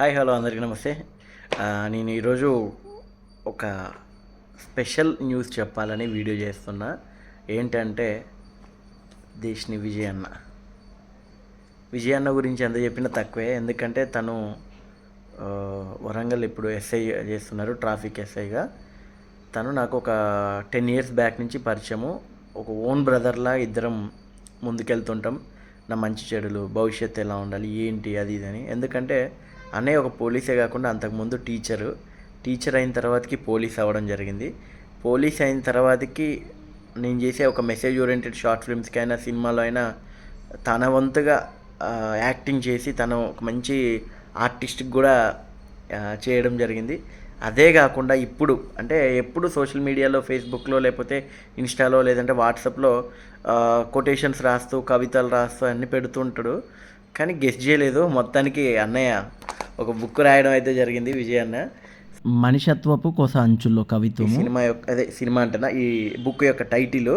Hi hello అందరికీ నమస్తే. నేను ఈరోజు ఒక స్పెషల్ న్యూస్ చెప్పాలని వీడియో చేస్తున్నా. ఏంటంటే దేశ్ని విజయన్న. విజయన్న గురించి ఎంత చెప్పినా తక్కువే. ఎందుకంటే తను వరంగల్ ఇప్పుడు ఎస్ఐ చేస్తున్నారు ట్రాఫిక్ ఎస్ఐగా. తను నాకు ఒక టెన్ ఇయర్స్ బ్యాక్ నుంచి పరిచయము. ఒక ఓన్ బ్రదర్లా ఇద్దరం ముందుకెళ్తుంటాం. నా మంచి చెడులు భవిష్యత్తు ఎలా ఉండాలి ఏంటి అది ఇది అని. ఎందుకంటే అన్నయ్య ఒక పోలీసే కాకుండా అంతకుముందు టీచరు. టీచర్ అయిన తర్వాతకి పోలీస్ అవ్వడం జరిగింది. పోలీస్ అయిన తర్వాతకి నేను చేసే ఒక మెసేజ్ ఓరియంటెడ్ షార్ట్ ఫిల్మ్స్కి అయినా సినిమాలో అయినా తన వంతుగా యాక్టింగ్ చేసి తను ఒక మంచి ఆర్టిస్ట్కి కూడా చేయడం జరిగింది. అదే కాకుండా ఇప్పుడు అంటే ఎప్పుడు సోషల్ మీడియాలో ఫేస్బుక్లో లేకపోతే ఇన్స్టాలో లేదంటే వాట్సాప్లో కొటేషన్స్ రాస్తూ కవితలు రాస్తూ అన్నీ పెడుతుంటాడు కానీ గెస్ట్ చేయలేదు. మొత్తానికి అన్నయ్య ఒక బుక్ రాయడం అయితే జరిగింది విజయ్ అన్న మనిషత్వపు కొస అంచుల్లో ఈ కవిత్వము సినిమా యొక్క అదే సినిమా అంటున్నా ఈ బుక్ యొక్క టైటిల్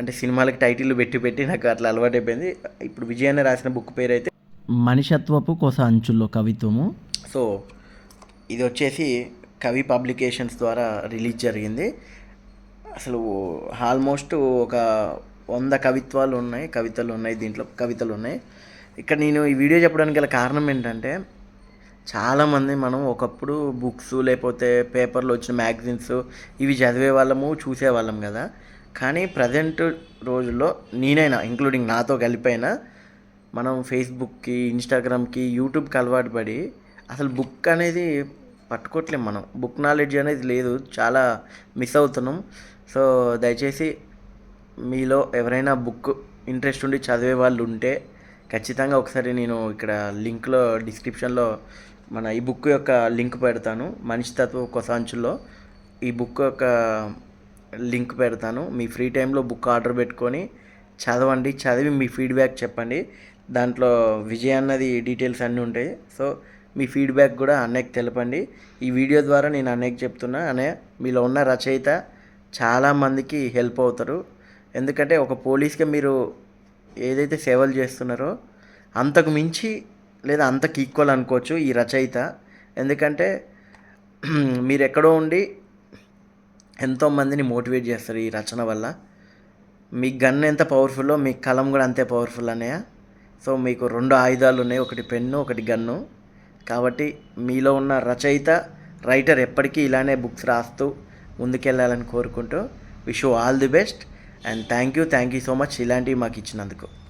అంటే సినిమాలకి టైటిల్ పెట్టి పెట్టి నాకు అట్లా అలవాటైపోయింది. ఇప్పుడు విజయ్ అన్న రాసిన బుక్ పేరు అయితే మనిషత్వపు కొస అంచుల్లో కవిత్వము. సో ఇది వచ్చేసి కవి పబ్లికేషన్స్ ద్వారా రిలీజ్ జరిగింది. అసలు ఆల్మోస్ట్ ఒక వంద కవిత్వాలు ఉన్నాయి కవితలు ఉన్నాయి దీంట్లో కవితలు ఉన్నాయి. ఇక్కడ నేను ఈ వీడియో చెప్పడానికి గల కారణం ఏంటంటే చాలామంది మనం ఒకప్పుడు బుక్స్ లేకపోతే పేపర్లో వచ్చిన మ్యాగజైన్స్ ఇవి చదివే వాళ్ళము చూసేవాళ్ళం కదా. కానీ ప్రజెంట్ రోజుల్లో నేనైనా ఇంక్లూడింగ్ నాతో కలిపైనా మనం ఫేస్బుక్కి ఇన్స్టాగ్రామ్కి యూట్యూబ్కి అలవాటు పడి అసలు బుక్ అనేది పట్టుకోవట్లేం మనం. బుక్ నాలెడ్జ్ అనేది లేదు చాలా మిస్ అవుతున్నాం. సో దయచేసి మీలో ఎవరైనా బుక్ ఇంట్రెస్ట్ ఉండి చదివే వాళ్ళు ఉంటే ఖచ్చితంగా ఒకసారి నేను ఇక్కడ లింక్లో డిస్క్రిప్షన్లో మన ఈ బుక్ యొక్క లింక్ పెడతాను. మనిషి తత్వ కొసాంచుల్లో ఈ బుక్ యొక్క లింక్ పెడతాను. మీ ఫ్రీ టైంలో బుక్ ఆర్డర్ పెట్టుకొని చదవండి. చదివి మీ ఫీడ్బ్యాక్ చెప్పండి. దాంట్లో విజయ్ అన్నది డీటెయిల్స్ అన్నీ ఉంటాయి. సో మీ ఫీడ్బ్యాక్ కూడా అన్నయ్యకి తెలపండి. ఈ వీడియో ద్వారా నేను అన్నయ్యకి చెప్తున్నా అన్నయ్య మీలో ఉన్న రచయిత చాలామందికి హెల్ప్ అవుతారు. ఎందుకంటే ఒక పోలీస్గా మీరు ఏదైతే సేవలు చేస్తున్నారో అంతకు మించి లేదా అంతకు ఈక్వల్ అనుకోవచ్చు ఈ రచయిత. ఎందుకంటే మీరు ఎక్కడో ఉండి ఎంతోమందిని మోటివేట్ చేస్తారు ఈ రచన వల్ల. మీ గన్ ఎంత పవర్ఫుల్లో మీ కలం కూడా అంతే పవర్ఫుల్ అన్నయ్య. సో మీకు రెండు ఆయుధాలు ఉన్నాయి ఒకటి పెన్ను ఒకటి గన్ను. కాబట్టి మీలో ఉన్న రచయిత రైటర్ ఎప్పటికీ ఇలానే బుక్స్ రాస్తూ ముందుకెళ్ళాలని కోరుకుంటూ wish all the best and thank you thank you so much ఇలాంటివి మాకు ఇచ్చినందుకు.